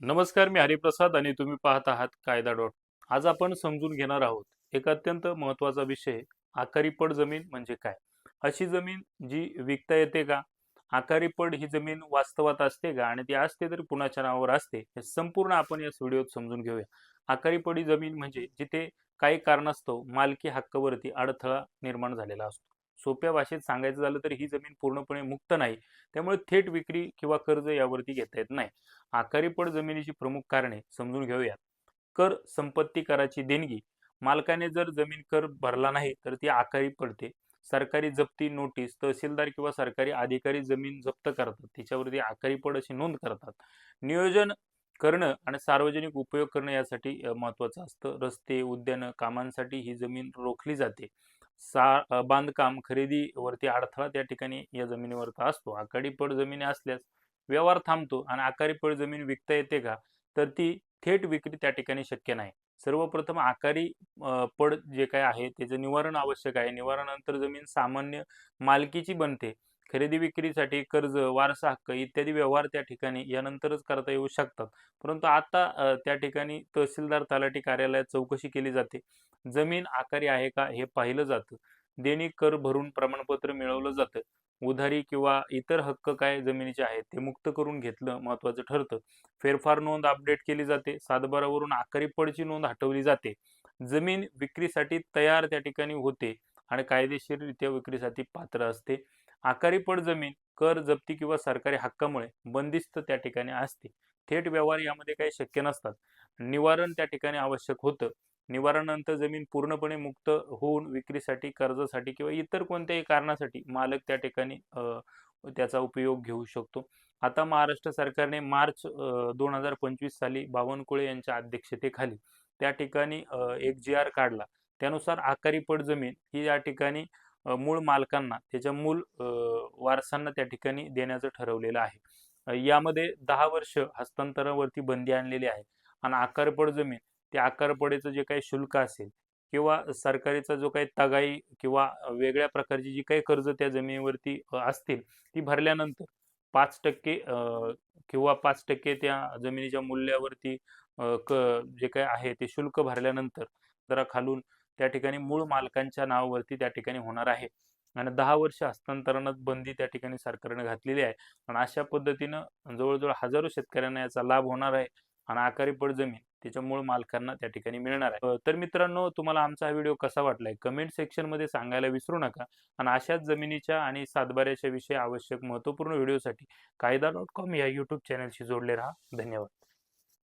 नमस्कार मी हरिप्रसाद आणि तुम्ही पाहत आहात कायदा डॉट. आज आपण समजून घेणार आहोत एक अत्यंत महत्त्वाचा विषय आकारी पड जमीन म्हणजे काय? अशी जमीन जी विकता येते का? आकारी पड ही जमीन वास्तवात असते का? आणि ती असते तर कुणाच्या नावावर असते? हे संपूर्ण आपण या व्हिडिओत समजून घेऊया. आकारी पडी जमीन म्हणजे जिथे काही कारणास्तव मालकी हक्कावरती अडथळा निर्माण झालेला असतो. सोप्या भाषेत सांगायचं झालं तर ही जमीन पूर्णपणे मुक्त नाही. त्यामुळे थेट विक्री किंवा कर्ज यावरती घेता येत नाही. आकारी पड जमिनीची प्रमुख कारणे समजून घेऊयात. कर संपत्ती कराची देणगी. मालकाने जर जमीन कर भरला नाही तर ती आकारी पडते. सरकारी जप्ती नोटीस तहसीलदार किंवा सरकारी अधिकारी जमीन जप्त करतात. तिच्यावरती आकारी पड अशी नोंद करतात. नियोजन करणं आणि सार्वजनिक उपयोग करणं यासाठी महत्वाचं महत्त्वाचं असतं. रस्ते उद्यानं कामांसाठी ही जमीन रोखली जाते. सा बांधकाम खरेदीवरती अडथळा त्या ठिकाणी या जमिनीवरचा असतो. आकारी पड जमिनी असल्यास व्यवहार थांबतो आणि आकारी पड जमीन विकता येते का? तर ती थेट विक्री त्या ठिकाणी शक्य नाही. सर्वप्रथम आकारी पड जे काय आहे त्याचं निवारण आवश्यक आहे. निवारणानंतर जमीन सामान्य मालकीची बनते. खरेदी विक्रीसाठी कर्ज वारसा हक्क इत्यादी व्यवहार त्या ठिकाणी यानंतरच करता येऊ शकतात. परंतु आता त्या ठिकाणी तहसीलदार तलाठी कार्यालयात चौकशी केली जाते. जमीन आकारी आहे का हे पाहिलं जातं. देणी कर भरून प्रमाणपत्र मिळवलं जातं. उधारी किंवा इतर हक्क काय जमिनीचे आहेत ते मुक्त करून घेतलं महत्वाचं ठरतं. फेरफार नोंद अपडेट केली जाते. सातबारावरून आकारी पडची नोंद हटवली जाते. जमीन विक्रीसाठी तयार त्या ठिकाणी होते आणि कायदेशीररित्या विक्रीसाठी पात्र असते. आकारी पड जमीन कर जप्ती किंवा सरकारी हक्कामुळे बंदिस्त त्या ठिकाणी असते. थेट व्यवहार यामध्ये काही शक्य नसतात. निवारण त्या ठिकाणी आवश्यक होतं. निवारणानंतर जमीन पूर्णपणे मुक्त होऊन विक्रीसाठी कर्जासाठी किंवा इतर कोणत्याही कारणासाठी मालक त्या ठिकाणी त्याचा उपयोग घेऊ शकतो. आता महाराष्ट्र सरकारने मार्च दोन हजार पंचवीस साली बावनकुळे यांच्या अध्यक्षतेखाली त्या ठिकाणी एक जी आर काढला. त्यानुसार आकारी पड जमीन ही या ठिकाणी मूळ मालकांना त्याच्या मूळ वारसांना त्या ठिकाणी देण्याचं ठरवलेलं आहे. यामध्ये दहा वर्ष हस्तांतरावरती बंदी आणलेली आहे. आणि आकारपड जमीन त्या आकारपडेचं जे काही शुल्क असेल किंवा सरकारीचा जो काही तगाई किंवा वेगळ्या प्रकारची जी काही कर्ज त्या जमिनीवरती असतील ती भरल्यानंतर पाच टक्के किंवा पाच टक्के त्या जमिनीच्या मूल्यावरती क जे काही आहे ते शुल्क भरल्यानंतर जरा खालून त्या ठिकाणी मूळ मालकांच्या नावावरती त्या ठिकाणी होणार आहे. आणि दहा वर्ष हस्तांतरणात बंदी त्या ठिकाणी सरकारने घातलेली आहे. आणि अशा पद्धतीनं जवळजवळ हजारो शेतकऱ्यांना याचा लाभ होणार आहे. आणि आकारी पड जमीन त्याच्या मूळ मालकांना त्या ठिकाणी मिळणार आहे. तर मित्रांनो तुम्हाला आमचा हा व्हिडिओ कसा वाटलाय? कमेंट सेक्शनमध्ये सांगायला विसरू नका. आणि अशाच जमिनीच्या आणि सातबाऱ्याच्या विषयी आवश्यक महत्त्वपूर्ण व्हिडिओसाठी कायदा डॉट कॉम या यूट्यूब चॅनलशी जोडले राहा. धन्यवाद.